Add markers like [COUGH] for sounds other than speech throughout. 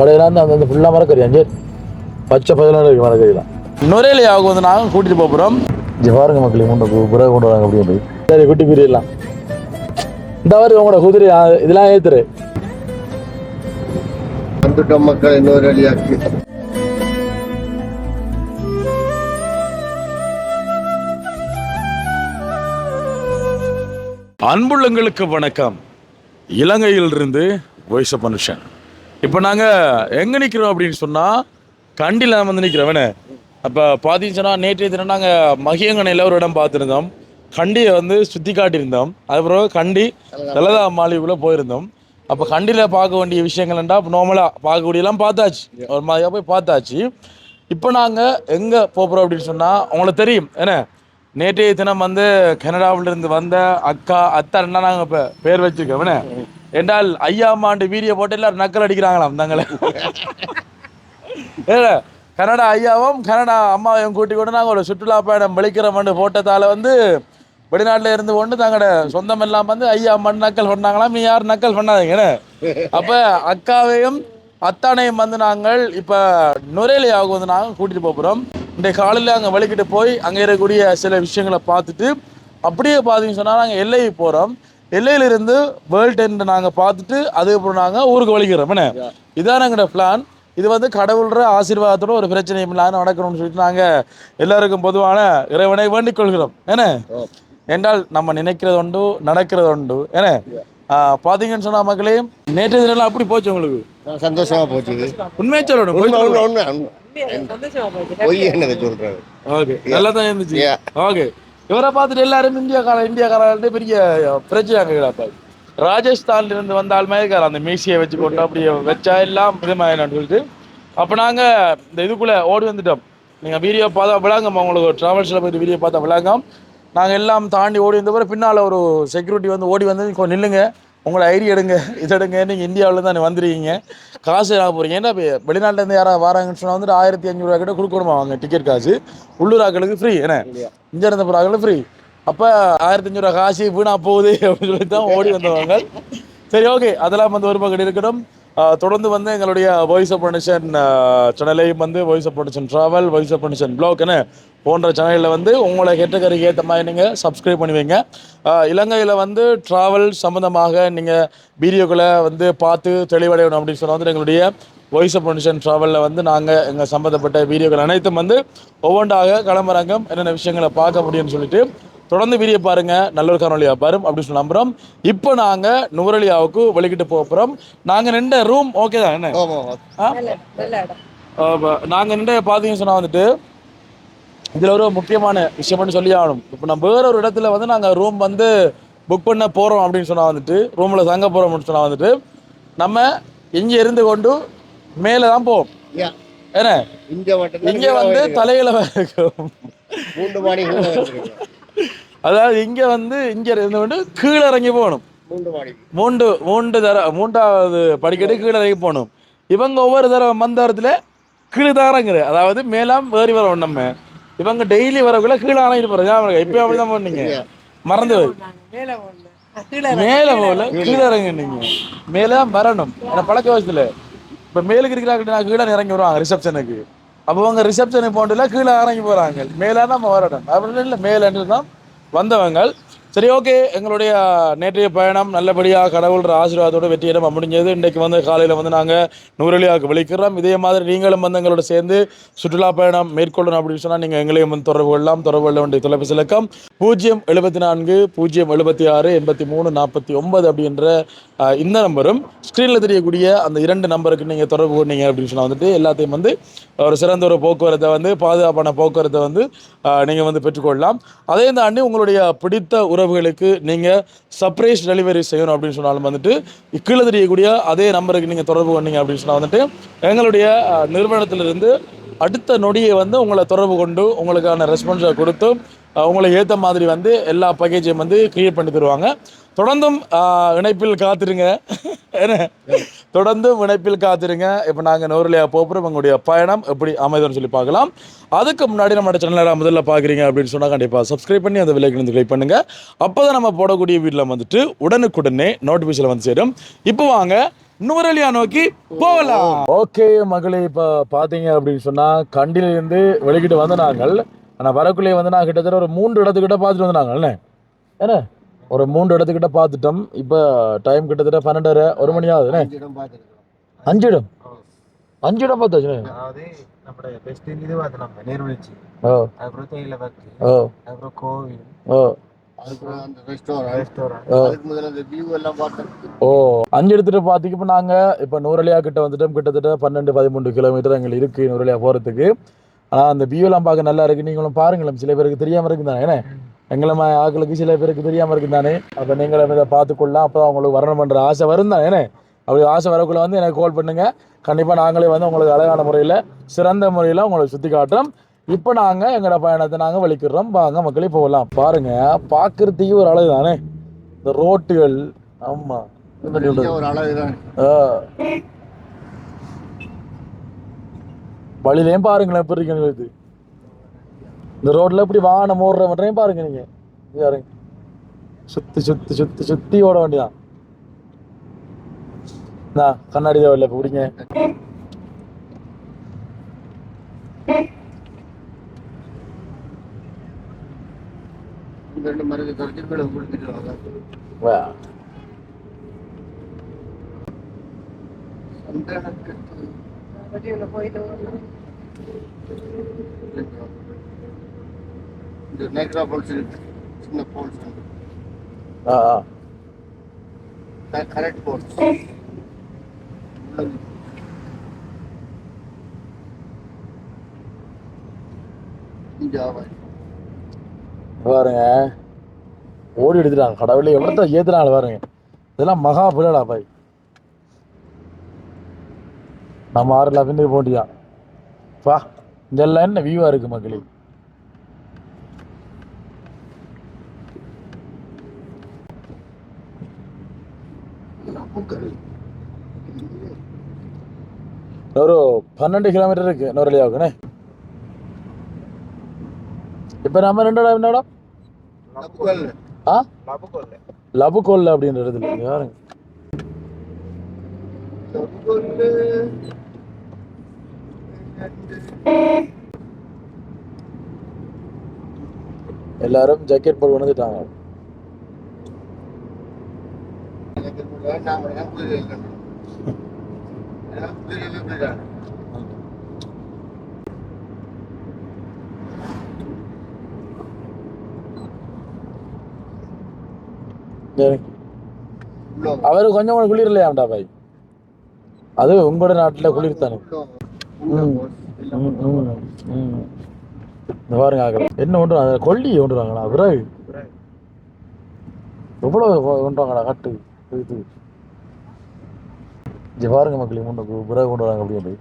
கடையில் வந்து அந்த ஃபுல்லாக மரக்கறி அஞ்சு. பச்சை பதினாறு இருக்கு மரக்கறிலாம். நுரையிலையாவுக்கு வந்து நாங்கள் கூட்டிகிட்டு போகிறோம் இங்கே பாருங்க மக்களே கொண்டு பிறகு கொண்டு வராங்க அப்படியே போய். சரி குட்டி குதிரையெல்லாம் இந்த பாருங்க உங்களோட குதிரை இதெல்லாம் ஏத்துரு. வந்துட்டோம் மக்கள் இன்னொரு அடியாக்கி. அன்புள்ளங்களுக்கு வணக்கம். இலங்கையிலிருந்து வாய்ஸ் ஆஃப் மனுஷன் இப்போ நாங்கள் எங்கே நிற்கிறோம் அப்படின்னு சொன்னால் கண்டியில் வந்து நிற்கிறவனே அப்போ பார்த்தீங்கன்னா நேற்றைய தினம் நாங்கள் மகியங்கனையில் ஒரு இடம் பார்த்துருந்தோம். கண்டியை வந்து சுற்றி காட்டியிருந்தோம். அதுக்கப்புறம் கண்டி லலிதா மாளிகைக்குள்ளே போயிருந்தோம். அப்போ கண்டியில் பார்க்க வேண்டிய விஷயங்கள்ண்டா நார்மலாக பார்க்கக்கூடியலாம் பார்த்தாச்சு. ஒரு மாதிரியாக போய் பார்த்தாச்சு. இப்போ நாங்கள் எங்கே போகிறோம் அப்படின்னு சொன்னால் உங்களுக்கு தெரியும். என்ன? நேற்றைய தினம் வந்து கனடாவிலிருந்து வந்த அக்கா அத்தான்னா நாங்கள் இப்போ பேர் வச்சுருக்கோம். என்ன? என்றால் ஐயாம் ஆண்டு வீடியோ போட்டு எல்லாரும் நக்கல் அடிக்கிறாங்களாம் தங்களை. கனடா ஐயாவும் கனடா அம்மாவையும் கூட்டி கொண்டு நாங்கள் ஒரு சுற்றுலா பயணம் வெளிக்கிறோம்னு போட்டதால வந்து வெளிநாட்டில் இருந்து கொண்டு தங்களோட சொந்தம் எல்லாம் வந்து ஐயா மண் நக்கல் பண்ணாங்களாம். நீ யார் நக்கல் பண்ணாதீங்கன்னு அப்போ அக்காவையும் அத்தானையும் வந்து நாங்கள் இப்போ நுரையிலையாக வந்து நாங்கள் கூட்டிகிட்டு போகிறோம் இன்றைய காலையில் அங்கே வலிக்கிட்டு போய் அங்கே இருக்கக்கூடிய சில விஷயங்களை பார்த்துட்டு அப்படியே பார்த்தீங்கன்னு சொன்னால் நாங்கள் எல்லை போகிறோம் எல்லையிலிருந்து வேர்ல்ட் எண்ட் நாங்கள் பார்த்துட்டு அதுக்கப்புறம் நாங்கள் ஊருக்கு வலிக்கிறோம். என்ன? இதான் எங்களோட பிளான் இது வந்து கடவுள்ற ஆசீர்வாதத்தோட ஒரு பிரச்சனை இல்லாத நடக்கணும்னு சொல்லிட்டு நாங்கள் எல்லாருக்கும் பொதுவான இறைவனை வேண்டிக் கொள்கிறோம். என்ன? என்றால் நம்ம நினைக்கிறது உண்டு நடக்கிறது உண்டு. என்ன? ஆஹ் பாத்தீங்கன்னு சொன்னா மக்களே நேற்று தினம் அப்படி போச்சு உங்களுக்கு? சந்தோஷமா போச்சு. உண்மையை சொல்லணும் ஓகே நல்லா தான் இருந்துச்சு. ஓகே. இவரை பார்த்துட்டு எல்லாரும் இந்தியாக்கார இந்தியாக்காரர்கிட்ட பெரிய பிரச்சனை அங்கே ராஜஸ்தான்ல இருந்து வந்த ஆள் மாதிரி அந்த மீசியை வச்சு கொண்டு அப்படியே வச்சா எல்லாம் இதுமாயினான்னு சொல்லிட்டு. அப்போ நாங்கள் இந்த இதுக்குள்ளே ஓடி வந்துட்டோம். நீங்கள் வீடியோ பார்த்தா விளாங்கம்மா உங்களுக்கு ட்ராவல்ஸில் போயிட்டு வீடியோ பார்த்தா விளாங்கம். நாங்கள் எல்லாம் தாண்டி ஓடி வந்த பிறகு பின்னால் ஒரு செக்யூரிட்டி வந்து ஓடி வந்து கொஞ்சம் நில்லுங்க. உங்களை ஐடி எடுங்க இது எடுங்க நீங்கள் இந்தியாவில் தான் வந்துருக்கீங்க. காசு நான் போகிறீங்க ஏன்னா இப்ப வெளிநாட்டுல இருந்து யாராவது வராங்கன்னு சொன்னால் வந்துட்டு ஆயிரத்தி அஞ்சூறுவா கிட்ட கொடுக்கணுமா அவங்க டிக்கெட் காசு? உள்ளூர் ஆட்களுக்கு ஃப்ரீ என்ன? இங்கே இருந்த போகிறாங்களும் ஃப்ரீ அப்போ ஆயிரத்தி அஞ்சூறுவா காசு வீணா போகுது அப்படின்னு சொல்லி தான் ஓடி வந்தவங்க. சரி ஓகே அதெல்லாம் வந்து ஒரு பக்கம் இருக்கட்டும். தொடர்ந்து வந்து எங்களுடைய வாய்ஸ் ஆஃப் பொனிஷன் சேனலையும் வந்து voice of production travel voice of production blog போன்ற சேனலில் வந்து உங்களை கேட்டகரிக்கு ஏற்ற மாதிரி நீங்கள் சப்ஸ்கிரைப் பண்ணுவீங்க இலங்கையில் வந்து ட்ராவல் சம்மந்தமாக நீங்கள் வீடியோக்களை வந்து பார்த்து தெளிவடையணும் அப்படின்னு சொன்னால் வந்து எங்களுடைய வாய்ஸ் ஆஃப் பொனிஷன் ட்ராவலில் வந்து நாங்கள் எங்கள் சம்மந்தப்பட்ட வீடியோக்கள் அனைத்தும் வந்து ஒவ்வொன்றாக களம்பரங்கம் என்னென்ன விஷயங்களை பார்க்க முடியும்னு சொல்லிட்டு தொடர்ந்து வீடியோ பாருங்க. நல்ல ஒரு காணொலியா பாரும் அப்படின்னு சொல்லி நம்புறோம். இப்போ நாங்க நுவரலியாவுக்கு வெளிக்கிட்டு போக போறோம். நாங்க நின்ற ரூம் ஓகே தான் என்ன? ஆமா ஆ? ஆ, ப- நாங்க நின்ற பாத்தீங்கன்னு சொன்னா வந்துட்டு இதுல ஒரு முக்கியமான விஷயம்னு சொல்லி ஆகணும். இப்போ நம்ம வேற ஒரு இடத்துல வந்து நாங்க ரூம் வந்து புக் பண்ண போறோம் அப்படின்னு சொன்னா வந்துட்டு ரூம்ல தங்க போறோம் அப்படின்னு சொன்னா வந்துட்டு நம்ம இங்க இருந்து கொண்டு மேல தான் போவோம். என்ன? இங்க வந்து தலையில இருக்கும். மூன்று மாடி. அதாவது இங்க வந்து இங்க இருந்து கொண்டு கீழே இறங்கி போகணும். மூன்று மூன்று தர மூன்றாவது படிக்கட்டு கீழே இறங்கி போகணும். இவங்க ஒவ்வொரு தடவை மந்தாரத்தில் கீழே தான் இறங்குது அதாவது மேலாம் ஏறி வரோம் நம்ம இவங்க டெய்லி வரக்குள்ள கீழே இறங்கிட்டு ஞாபகம் இப்போ அப்படி தான் பண்ணீங்க மறந்து போய். மேலே போகல. கீழே இறங்குனீங்க மேலே வரணும். ஏன்னா பழக்க வயசுல. இப்போ மேலுக்கு இருக்கிறாங்க நான் கீழே இறங்கி வருவாங்க ரிசப்ஷனுக்கு அப்போ அவங்க ரிசப்ஷனுக்கு போகல கீழே இறங்கி போகிறாங்க மேலே நம்ம வரணும். அப்படி இல்லை மேலேன்னு தான் வந்தவங்கள் சரி ஓகே. எங்களுடைய நேற்றைய பயணம் நல்லபடியாக கடவுளோட ஆசீர்வாதத்தோடு வெற்றியிடம் முடிஞ்சது. இன்றைக்கு வந்து காலையில் வந்து நாங்கள் நூறலியாவுக்கு விழிக்கிறோம். இதே மாதிரி நீங்களும் வந்து எங்களோட சேர்ந்து சுற்றுலா பயணம் மேற்கொள்ளணும் அப்படின்னு சொன்னால் நீங்கள் எங்களையும் வந்து தொடர்பு கொள்ளலாம். தொடர்பு கொள்ள வேண்டிய தொலைபேசி இலக்கம் பூஜ்ஜியம் எழுபத்தி நான்கு பூஜ்ஜியம் எழுபத்தி ஆறு எண்பத்தி மூணு நாற்பத்தி ஒன்பது அப்படின்ற இந்த நம்பரும் ஸ்க்ரீனில் தெரியக்கூடிய அந்த இரண்டு நம்பருக்கு நீங்கள் தொடர்பு கொண்டீங்க அப்படின்னு சொன்னால் வந்துட்டு எல்லாத்தையும் வந்து ஒரு சிறந்த ஒரு போக்குவரத்தை வந்து பாதுகாப்பான போக்குவரத்தை வந்து நீங்கள் வந்து பெற்றுக்கொள்ளலாம். அதே தாண்டி உங்களுடைய பிடித்த உறவுகளுக்கு நீங்கள் சர்ப்ரைஸ் டெலிவரி செய்யணும் அப்படின்னு சொன்னாலும் வந்துட்டு கீழே தெரியக்கூடிய அதே நம்பருக்கு நீங்கள் தொடர்பு கொண்டீங்க அப்படின்னு சொன்னால் வந்துட்டு எங்களுடைய நிறுவனத்திலிருந்து அடுத்த நொடியை வந்து உங்களை தொடர்பு கொண்டு உங்களுக்கான ரெஸ்பான்ஸை கொடுத்து உங்களுக்கு ஏற்ற மாதிரி வந்து எல்லா பேக்கேஜையும் வந்து க்ரியேட் பண்ணி தருவாங்க. தொடர்ந்தும் இணைப்பில் காத்திருங்க. என்ன? தொடர்ந்தும் இணைப்பில் காத்திருங்க. இப்போ நாங்கள் நூறுலையா போகிறோம் எங்களுடைய பயணம் எப்படி அமைதுன்னு சொல்லி பார்க்கலாம். அதுக்கு முன்னாடி நம்ம சேனலில் முதல்ல பார்க்குறீங்க அப்படின்னு சொன்னால் கண்டிப்பாக சப்ஸ்கிரைப் பண்ணி அந்த விலைக்கு வந்து கிளிக் பண்ணுங்கள் அப்போ தான் நம்ம போடக்கூடிய வீட்டில் வந்துட்டு உடனுக்குடனே நோட்டிஃபிகேஷன் வந்து சேரும். இப்போ வாங்க நுவரலியா நோக்கி போகலாம். ஓகே மகளே இப்போ பார்த்தீங்க அப்படின்னு சொன்னால் கண்டிலிருந்து வெளிக்கிட்டு வந்த நாங்கள் ஆனால் வரக்குள்ளே வந்து நான் கிட்டத்தட்ட ஒரு மூன்று இடத்துக்கிட்ட பார்த்துட்டு வந்து நாங்கள்ண்ணே என்ன? ஒரு மூன்று இடத்துக்கிட்ட பார்த்துட்டோம். இப்போ டைம் கிட்டத்தட்ட பன்னெண்டரை ஒரு மணி ஆகுதுண்ணே அஞ்சு இடம் அஞ்சு இடம்? பார்த்தாச்சுண்ணே அதாவது நம்முடைய பெஸ்ட் இது பார்த்து நம்ம நீர்வீழ்ச்சி. ஓ. தேயிலை ஃபேக்டரி ஓ. கோவில். அஞ்சு எடுத்துட்டு பார்த்தீங்க இப்போ நாங்கள் இப்போ நூறலியா கிட்ட வந்துட்டோம். கிட்டத்தட்ட பன்னெண்டு பதிமூன்று கிலோமீட்டர் எங்களுக்கு இருக்குது நூறலியா போகிறதுக்கு ஆனால் அந்த வியூலாம் பார்க்க நல்லா இருக்கு. நீங்களும் பாருங்களேன். சில பேருக்கு தெரியாமல் இருக்கு தானே என்ன எங்களை ஆட்களுக்கு சில பேருக்கு தெரியாமல் இருக்கு தானே அப்போ நீங்களும் இதை பார்த்துக்கொள்ளலாம். அப்போ உங்களுக்கு வரணும் பண்ணுற ஆசை வரும் தானே என்ன? அப்படி ஆசை வரக்குள்ள வந்து எனக்கு கால் பண்ணுங்க. கண்டிப்பாக நாங்களே வந்து உங்களுக்கு அழகான முறையில் சிறந்த முறையில் உங்களுக்கு சுற்றி காட்டுறோம் இப்போ நாங்கள் எங்களோட பயணத்தை நாங்கள் வலிக்கிறோம் வாங்க மக்களே போகலாம். பாருங்க பார்க்கறதுக்கு ஒரு அழகு தானே இந்த ரோட்டுகள் ஆமாம் ஒரு அழகு தான். வழியிலையும் பாருங்களேன் எப்படி இருக்குன்னு இது இந்த ரோட்ல எப்படி வாகனம் ஓடுற மட்டும் பாருங்க நீங்க. பாருங்க. சுத்தி சுத்தி சுத்தி சுத்தி ஓட வேண்டியதான் நான் கண்ணாடி தேவையில்ல இப்ப பிடிங்க இந்த ரெண்டு மரத்தை தொடச்சி கீழே கொடுத்துட்டு வா. சந்தனக்கட்டு இந்த நேக்ரா போல்ஸ் சின்ன போல்ஸ். Correct balls. பாருங்க. ஓடி எடுத்துட்டாங்க. கடவுளே எவ்வளோ ஏத்துறாங்க பாருங்க. இதெல்லாம் மகா புலடா பாய். நம்ம ஆறுல பின்னுக்கு போட்டியா பா இதெல்லாம் என்ன வியூவா இருக்கு மக்களே ஒரு பன்னெண்டு கிலோமீட்டர் இருக்கு நுரலியாவுக்குண்ணே இப்போ நம்ம ரெண்டு இடம் என்ன இடம் ஆ? லபுக்கோல்ல. லபுகோல்ல அப்படின்ற இடத்துல இங்க பாருங்க. லப்புகல் எல்லாரும் ஜாக்கெட் போட்டு வந்துட்டாங்க எனக்கு அவரு கொஞ்சம் கூட குளிர் இல்லையாம்டா பாய்? அது உங்களோட நாட்டுல குளிர் தானே இந்த பாருங்க ஆகல என்ன ஒன்று அதை கொல்லி கொண்டுறாங்களா விறகு. எவ்வளவு கொண்டுறாங்களா கட்டு? இது இங்க பாருங்க மக்களே முன்னுக்கு விறகு கொண்டு வராங்க அப்படின்னு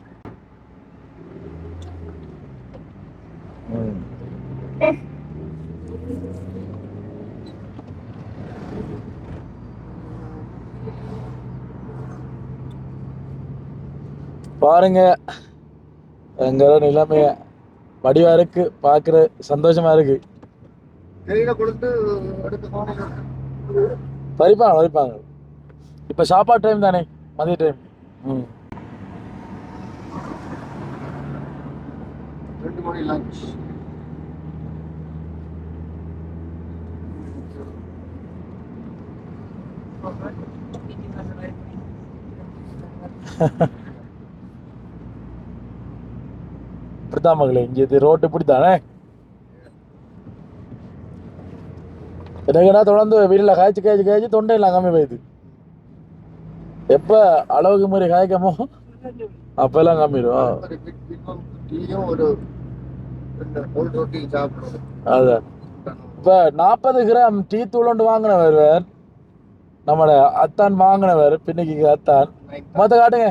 ம். பாருங்க. எங்களோட நிலைமைய வடிவா இருக்கு பாக்குற சந்தோஷமா இருக்கு. பறிப்பாங்க பறிப்பாங்க இப்ப சாப்பாடு டைம் தானே மதிய டைம் ம். ரெண்டு மணி லஞ்ச் [LAUGHS] இப்படிதான் மகளே. இங்கே இது ரோட்டு இப்படித்தானே? எனக்குன்னா தொடர்ந்து வீட்டில் காய்ச்சி காய்ச்சி காய்ச்சி தொண்டையில் கம்மி போயிடுது எப்ப அளவுக்கு மாதிரி காய்க்கமோ அப்பெல்லாம் கம்மிடும். அதான். இப்ப நாற்பது கிராம் டீ தூள் ஒன்று வாங்கினவர். வேர் நம்மளோட அத்தான் வாங்கினவர். பின்னிக்கு அத்தான். மொத்த காட்டுங்க.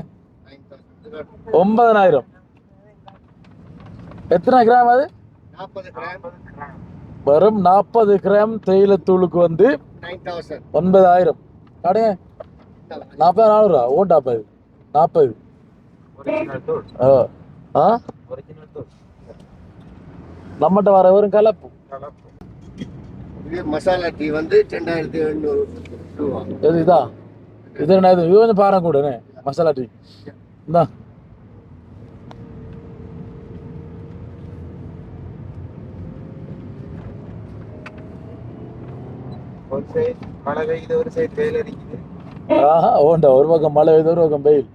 ஒன்பதனாயிரம் எத்தனை கிராம் அது? நாற்பது கிராம். வெறும் நாற்பது கிராம் தேயிலைத்தூளுக்கு வந்து ஒன்பதாயிரம். காட்டுங்க. நாற்பது நானூறுரூவா ஓட்டாப்பா இது நாற்பது தூள். ஆ. நம்மகிட்ட வர வெறும் கலப்பு. மசாலா டீ வந்து ரெண்டாயிரத்தி ரூபா. எது இதா? இது என்ன இது? இது கொஞ்சம் பாரம் கூடனே? மசாலா டீ. இந்தா. ஒரு சைடு மழை பெய்யுது ஒரு சைடு வெயில் அடிக்குது. ஆஹா ஓண்டா ஒரு பக்கம் மழை பெய்யுது ஒரு பக்கம் வெயில்.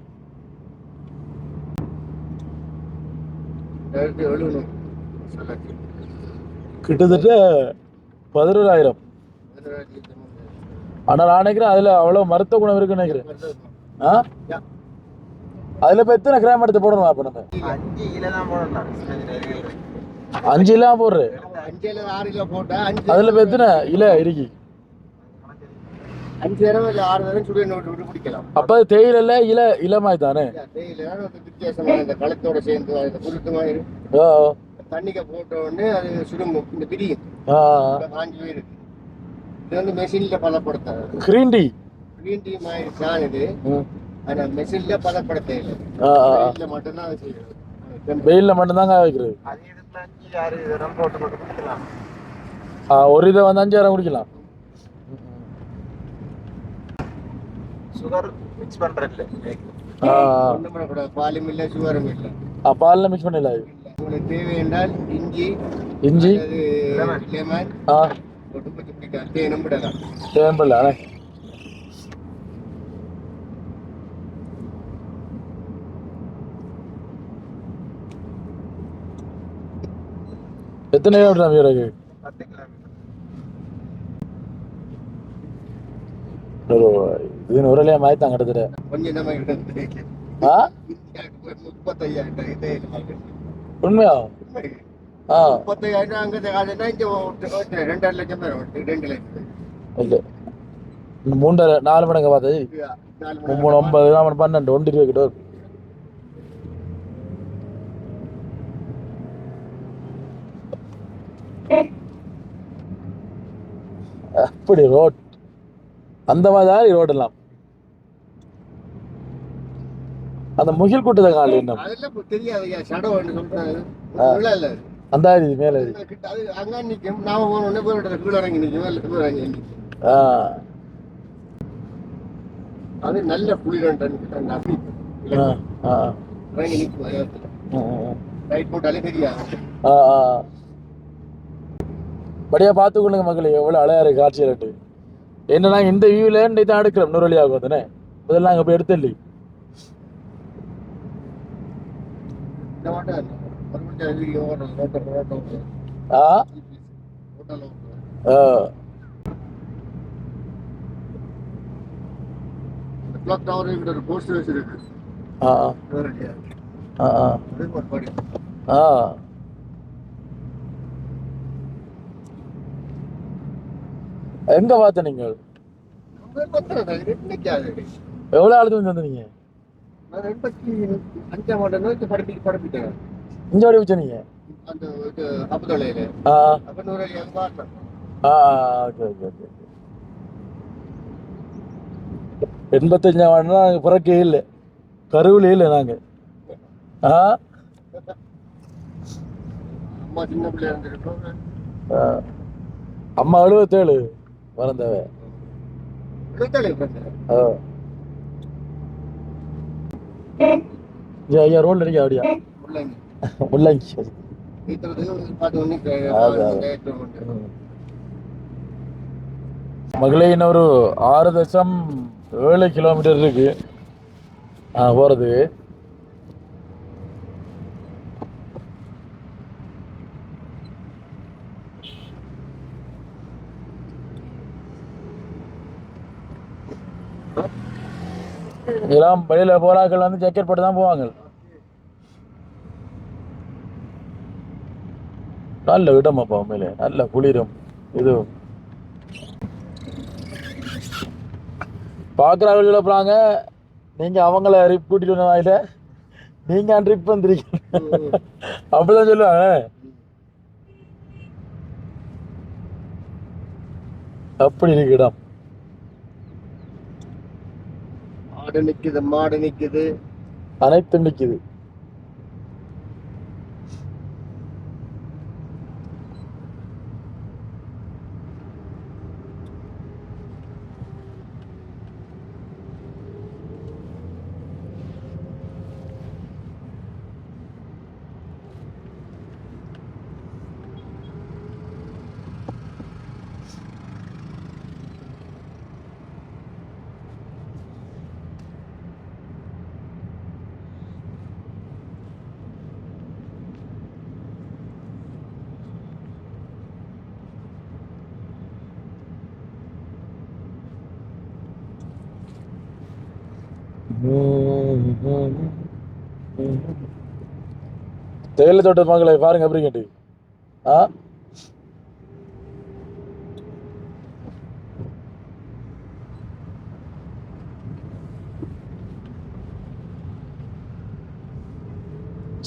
கிட்டத்தட்ட பதினோராயிரம். ஆனா நான் நினைக்கிறேன் அதுல அவ்வளவு மருத்துவ குணம் இருக்குன்னு நினைக்கிறேன். ஆ? அதுல இப்ப எத்தனை கிராம் எடுத்து போடணும் அப்ப நம்ம? அஞ்சு கிலோ தான் போடணும் சின்ன சின்ன இலைகள். அஞ்சு இல்லாம போடுற அஞ்சுல ஆறு கிலோ போட்டா அஞ்சு. அதுல இப்ப எத்தனை இல இருக்கு அஞ்சு தடவை இல்லை ஆறு தடவை சுடு எண்ணெய் விட்டு விட்டு பிடிக்கலாம். அப்ப தேயில இல இளமாய் தானே தேயிலை வித்தியாசமா இந்த களத்தோட சேர்ந்து அந்த மாதிரி. ஆ, தண்ணிக்க போட்ட உடனே அது சுருங்கும் இந்த பிரியும். ஆ. காஞ்சி போயிருக்கு. இது வந்து மெஷின்ல பதப்படுத்தாது கிரீன் டீ கிரீன் டீ மாதிரி தான் இது. ஆனா மெஷின்ல பதப்படுத்த இல்லை. மட்டும்தான் அது செய்யறது. வெயில்ல மட்டும்தாங்க வைக்கிறது. ஒரு இதை வந்து அஞ்சாயிரம் குடிக்கலாம். சுகர் மிக்ஸ் ஒன்றும் பண்ணக்கூடாது. பாலும் இல்லை சுகரும் இல்லை. பால்ல மிக்ஸ் பண்ணிடலாம் இது. உங்களுக்கு தேவை என்றால் இஞ்சி? இஞ்சி லெமன். ஆ. போட்டு கொஞ்சம் பிடிக்கலாம் தேனும் விடலாம் தேவையில்ல அண்ணே. எத்தனை கிலோமீட்டர் வீரருக்கு பத்து கிலோமீட்டர் ஒரு இது நூறுலையா மாய்த்தான் கிட்டத்தட்ட கொஞ்சம் நம்ம ஆ. உண்மையா ஆ முப்பத்தையாயிரம் அங்கே இங்கே ஒரு ரெண்டரை லட்சம் பேர் வருது. ரெண்டு லட்சம் இல்லை மூன்றரை நாலு மணிக்கு பார்த்தது மணி ஒன்பது நாலு பன்னெண்டு ஒன்று இருபது கிட்ட. அப்படி ரோட் அந்த மாதிரி எல்லாம். அந்த முகில் கூட்டத்தை இல்ல. அது. அந்த இது மேலே அது நல்ல ஆ படியா பார்த்துக்கொள்ளுங்க மக்களே. எவ்வளோ அழகா இருக்கு காட்சி ரெட்டு என்னன்னா இந்த வியூல இன்னைக்கு தான் எடுக்கிறோம் நூறு வழியாகும் தானே முதல்ல அங்கே போய் எடுத்து இந்த மாட்டம் மறுபடியும் வீடியோ ஓட்டம் ஓட்டம் ஓட்டம் ஆ? ஆ. கிளாக் டவர் கிட்ட ஒரு போஸ்ட் வச்சிருக்கு. ஆ. ஆ. ஆ எங்க பார்த்த நீங்கள் நம்ம பத்திரம் இது நிக்காது எவ்வளோ ஆளுக்கு வந்து வந்தீங்க நான் எண்பத்தி அஞ்சாம் ஆண்டு நோக்கி படப்பிட்டு படப்பிட்டேன் இங்க ஓடி வச்சீங்க அந்த இது அப்பத்தொலையில ஆ அப்ப நூறு அடி அங்க பார்த்தேன் ஆ. ஓகே ஓகே ஓகே எண்பத்தஞ்சாம் ஆண்டுனா நாங்கள் பிறக்கே இல்லை. கருவிலே இல்லை நாங்கள் ஆ? அம்மா சின்ன பிள்ளையா இருந்திருக்கோம். அம்மா எழுபத்தேழு. பிறந்தவ ஐயா, ஐயா ரோல் அடிக்க அப்படியா? முள்ளங்கி. மகளே இன்னொரு ஆறு தசம் ஏழு கிலோமீட்டர் இருக்கு. போறது. இதெல்லாம் வெளியில் போறாக்கள் வந்து ஜாக்கெட் போட்டு தான் போவாங்க. நல்ல இடமாப்பா உண்மையிலே. நல்ல குளிரும் இது பார்க்குறவர்கள் போகிறாங்க நீங்கள் அவங்கள ரிப் கூட்டிட்டு வந்த வாயில. நீங்கள் ட்ரிப் வந்துருக்கீங்க. அப்படிதான் சொல்லுவாங்க. அப்படி இருக்கு இடம். மாடு நிக்குது மாடு நிக்குது. அனைத்தும் நிக்குது. தேயிலை தோட்ட மக்களை பாருங்க எப்படி கேட்டு. ஆ?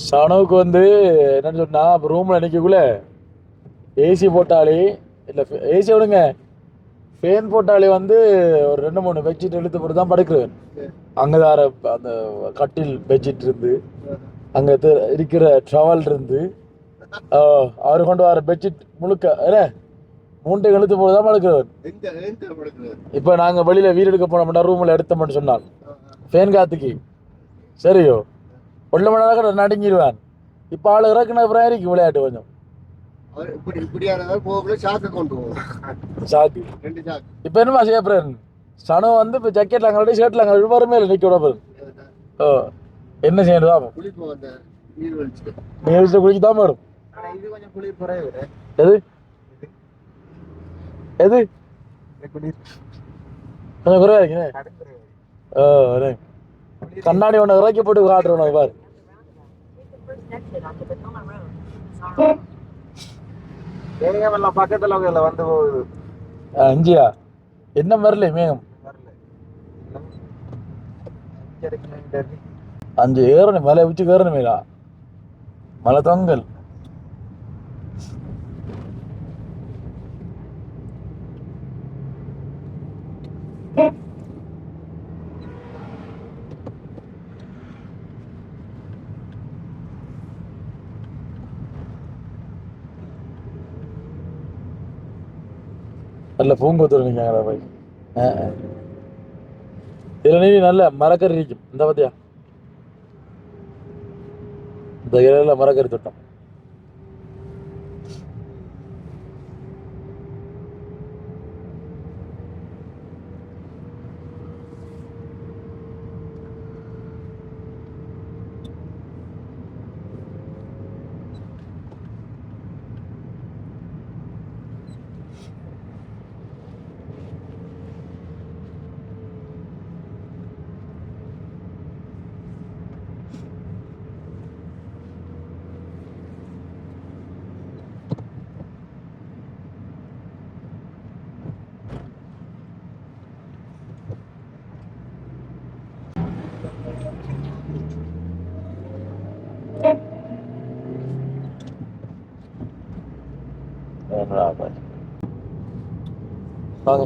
சனுவுக்கு வந்து என்னன்னு சொன்னா ரூம்ல நிக்கக்குள்ள ஏசி போட்டாலே இல்ல ஏசி விடுங்க. ஃபேன் போட்டாலே வந்து ஒரு ரெண்டு மூணு பெட்ஷீட் இழுத்து போட்டு தான் படுக்கிறேன் அங்கதான் அந்த கட்டில் பெட்ஷீட் இருந்து. அங்க இருக்கிற ட்ரவல் இருந்து அவர் கொண்டு வர பெட்ஷீட் முழுக்க என்ன? மூட்டை இழுத்து போட்டு தான் படுக்கிறது இப்போ நாங்க வெளியில வீடு எடுக்க போனோம்னா ரூம்ல எடுத்தோம்னு சொன்னான் ஃபேன் காத்துக்கு. சரியோ? ஒன்று மணி நேரம் நடுங்கிடுவான். இப்போ ஆளு இறக்குன அப்புறம் இருக்கு விளையாட்டு கொஞ்சம்? சாக்கு இப்போ என்னமா செய்ய சனு வந்து இப்போ ஜக்கெட்ல அங்கே ஷர்ட்ல அங்கே வருமே இல்லை நிற்க விட போறேன் ஓ. என்ன செய்யணும் தான் குளிப்போம் அந்த நீர் வெளிச்சு நீ வீட்டில் குளிக்க தான் வரும் எது? எது? கொஞ்சம் குறைவா இருக்குண்ணே. கண்ணாடி ஒன்று இறக்கி போட்டு காட்டுறோம் பாரு. மேகமெல்லாம் பக்கத்துல வந்து போகுது. ஆ, இஞ்சியா என்ன வரல மேகம்? அஞ்சு ஏறணும் மலை உச்சி ஏறணும் மேலா. மலை தொங்கல். நல்ல பூங்கொத்து நிற்காங்களா போய். இதில் நீ நல்ல மரக்கறி இருக்கும் இந்த பார்த்தியா இந்த இலையில மரக்கறி தொட்டம். என்னடா பாரு. வாங்க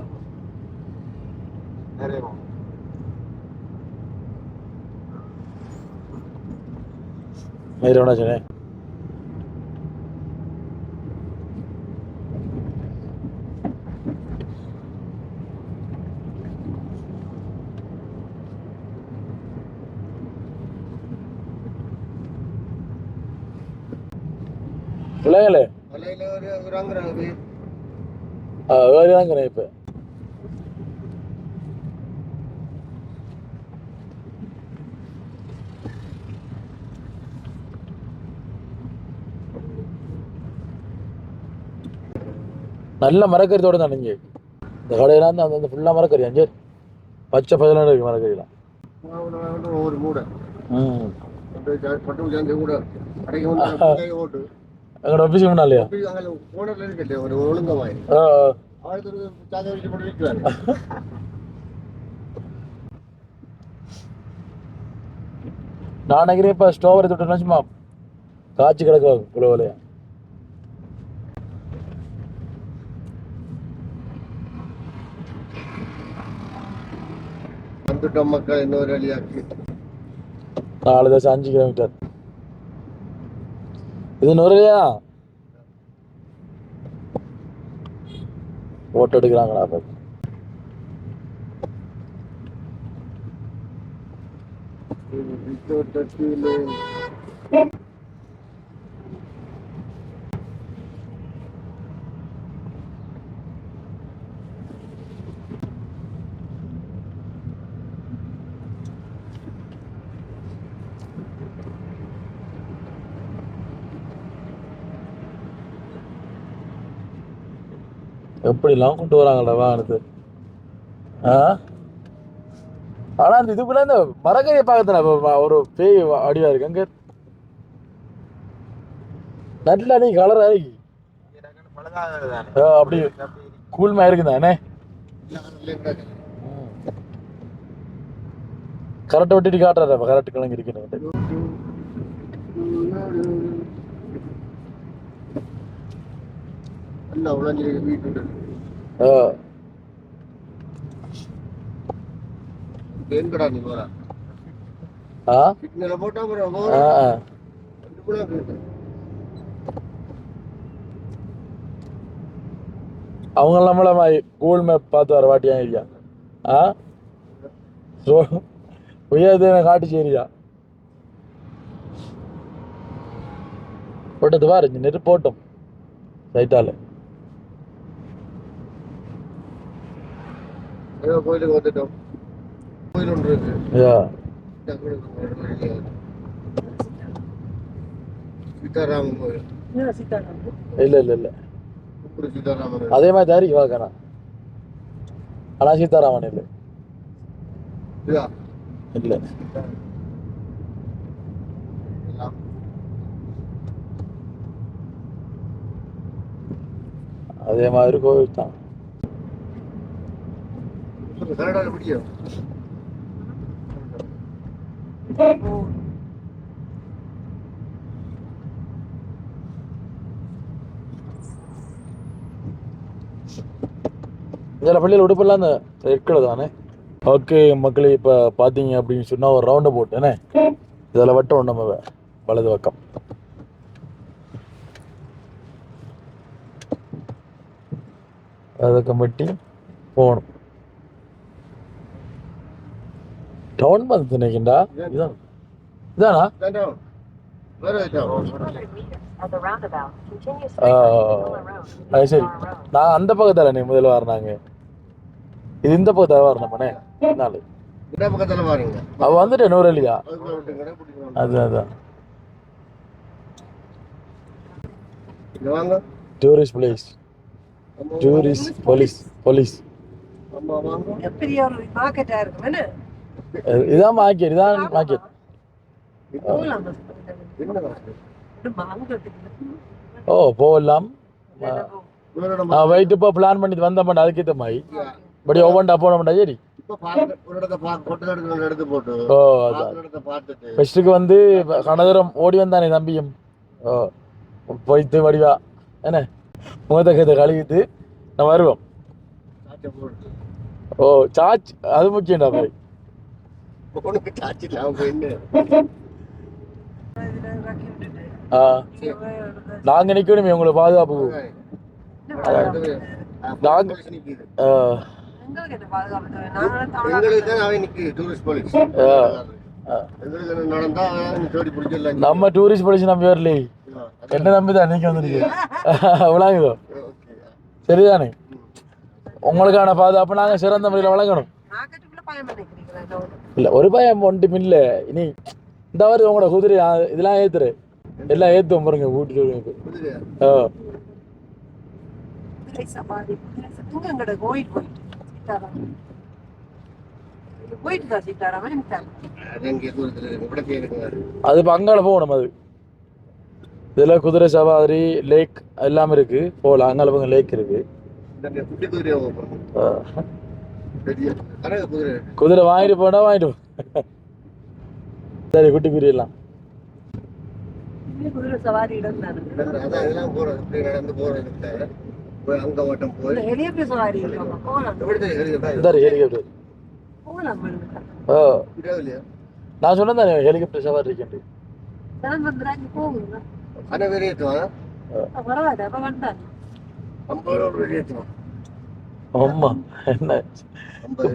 நிறைய மயிரோட சொன்னேன் இல்லைங்களே மலையில ஒரு ஒரு அங்குறாங்க வேறு தாங்கிறேன் இப்போ. நல்ல மரக்கறி தோட்டம் தான் நீங்கள் இந்த கடையெல்லாம் தான் அந்த ஃபுல்லாக மரக்கறி அஞ்சு. பச்சை பச்சை இருக்கு மரக்கறிலாம். ஒவ்வொரு மூடை ம். எங்களோட ஆஃபீஸ் முன்னா இல்லையா அப்படி நான் நினைக்கிறேன் இப்போ ஸ்ட்ராபெரி தொட்டு சும்மா காய்ச்சி கிடக்குவாங்க குளோலையா வந்துட்டோம் மக்கள் இன்னொரு வழியாக்கி நாலு தசம் அஞ்சு கிலோமீட்டர் இது நுரையா போட்டோ எடுக்கிறாங்களா அப்போ? எப்படிலாம் கொண்டு வராங்கடா வாகனத்து ஆ? ஆனா அந்த இதுக்குள்ள இந்த மரக்கறியை பார்க்கறதுல ஒரு பேய் அடிவா இருக்கு அங்க? நல்ல நீ கலர் ஆகி அப்படி கூழ்மா இருக்குதானே கரெக்டாக விட்டுட்டு காட்டுறாரு கரெக்ட் கிழங்கு இருக்கணும் நல்லா உழைஞ்சிருக்கு வீட்டு ஆ, எங்கடா நீ போற? ஆ? சிக்னல போட்டா போற ஆ. அதுக்குள்ள கேட்டு அவங்க நம்மள மாதிரி கூகுள் மேப் பார்த்து வர வாட்டியா இல்லையா ஆ? So உயர்து காட்டுச்சு area. போட்டது பாரு இந்த நெருப்பு போட்டோம். ரைட்டால. ஏதோ கோயிலுக்கு வந்துட்டோம். கோயில் ஒன்று இருக்கு. யா. சீதாராமன் கோயில். இல்லை இல்லை இல்லை. அதே மாதிரி தாரிக்கு பார்க்கறேன் ஆனால் சீதாராமன் இல்லை. இல்லை. அதே மாதிரி கோவில் தான். கனடால முடியும் சில பள்ளியில் உடுப்பெல்லாம் அந்த ரெட் தானே? ஓகே மக்களே இப்போ பார்த்தீங்க அப்படின்னு சொன்னால் ஒரு ரவுண்டை போட்டேனே இதில் வட்டம் நம்ம வலது பக்கம். அதை கம்பட்டி போகணும். ஆ, straight on Miller Road. அது சரி. நான் அந்த பக்கத்தில் நீ முதல்ல வரனாங்க இது இந்த பக்கத்தில் வரணுமாண்ணே நாலு. அவ வந்துட்டு நூறு இல்லையா அதுக்குள்ள விட்டுங்க பிடிக்கணும் அது அதான். இங்க வாங்க. Tourist place tourist police police பெரிய ஒரு மார்க்கெட்டா இருக்கும் என்ன இதான் மார்க்கெட் இதான் மார்க்கெட் ஓ போகலாம். நான் வெயிட் இப்போ பிளான் பண்ணிட்டு வந்த மாட்டேன் அதுக்கேற்ற மாதிரி. படி ஒவ்வொன்றா போன மாட்டா சரி. ஓ ஃபெஸ்ட்டுக்கு வந்து கனதரம் ஓடி வந்தானே தம்பியும். ஓ போய்த்து வடிவா. என்ன? முகத்தை கதை கழுவிட்டு நான் வருவோம். ஓ சார்ஜ் அது முக்கியம்டா பாய் உனக்கு சாச்சி இல்லாம போய் என்ன இதுல இறக்கி விட்டுட்டு ஆ. நீங்க நிற்கணுமே உங்களை நாங்க- பாதுகாப்பு பிடிச்சிடலாம். நம்ம டூரிஸ்ட் போலீஸ் நம்பி வரலே என்ன நம்பி தான் நீங்க வந்துருக்கீங்க? [LAUGHS] விளங்குதோ? சரிதானே? உங்களுக்கான பாதுகாப்பு நாங்கள் சிறந்த முறையில் வழங்கணும். இல்லை ஒரு பயம் ஒன்றும் இல்லை. இனி இந்த வருது உங்களோட குதிரை இதெல்லாம் ஏத்துரு. எல்லாம் ஏற்றுவோம் பாருங்க கூட்டிட்டு எனக்கு அது அங்கால போகணும் அது. இதில் குதிரை சவாரி லேக் எல்லாமே இருக்கு. போகலாம் அங்கால பக்கம் லேக் இருக்கு. குதிரை குதிரை வாங்கிட்டு போனா வாங்கிட்டு. சரி குட்டி குதிரை எல்லாம் இங்கே குதிரை சவாரி இடம் போறது இப்படி நடந்து போய் அங்க ஓட்டம் போய். ஹெலிகாப்டர் சவாரி ஹெலிகாப்டர்? ஓ நான் சொன்னேன் தானே ஹெலிகாப்டர் சவாரி இருக்கேன் தினம் வந்துடா இங்கே போகுங்க. அனை வெளியேற்றுவான் பரவாயில்ல அப்போ வந்தாங்க ஐம்பது ரூபா வெளியேற்றுவான் ஆமா என்ன?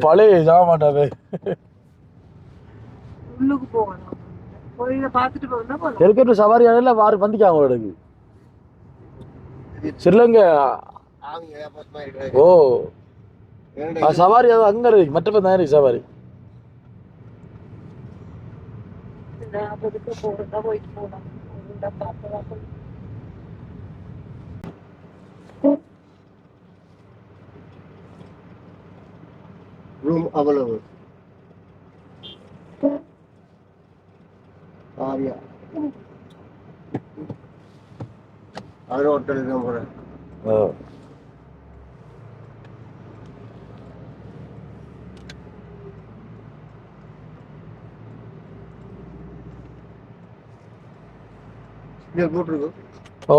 பழைய ஜாமாட்டாவே உள்ளுக்கு போகணும். ஹெலிகாப்டர் சவாரி ஆனல வாரு வந்துக்காங்க உங்களுக்கு ஸ்ரீலங்கா. ஓ. சவாரி அது அங்க இருக்கு மற்ற தான் இருக்கு சவாரி. போயிட்டு போகலாம் ஒழுங்கா பார்த்து பார்த்து ரூம் அவ்வளவு ஆரியா அவர் ஹோட்டல் தான் போகிறேன் ஓ.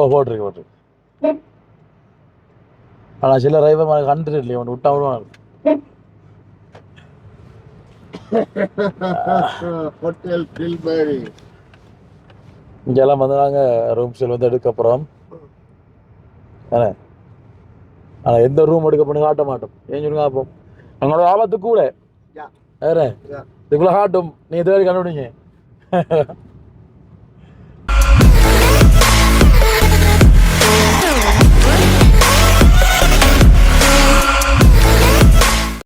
போட்டிருக்கு போட்டிருக்கு. ஆனால் சில டிரைவர் எனக்கு ஹண்ட்ரட் இல்லையா ஒன்று விட்டா விடுவாங்க [LAUGHS] ஹோட்டல் கில்பேரி இங்கெல்லாம் வந்து நாங்கள் ரூம்ஸில் வந்து எடுக்க ஏன்னா ஆனால் எந்த ரூம் எடுக்க பண்ணி காட்ட மாட்டோம். ஏன் சொல்லுங்க பார்ப்போம் எங்களோட ஆபத்து கூட. வேற. இதுக்குள்ள காட்டும். நீ இது வரைக்கும் கண்டுபிடிங்க. [LAUGHS]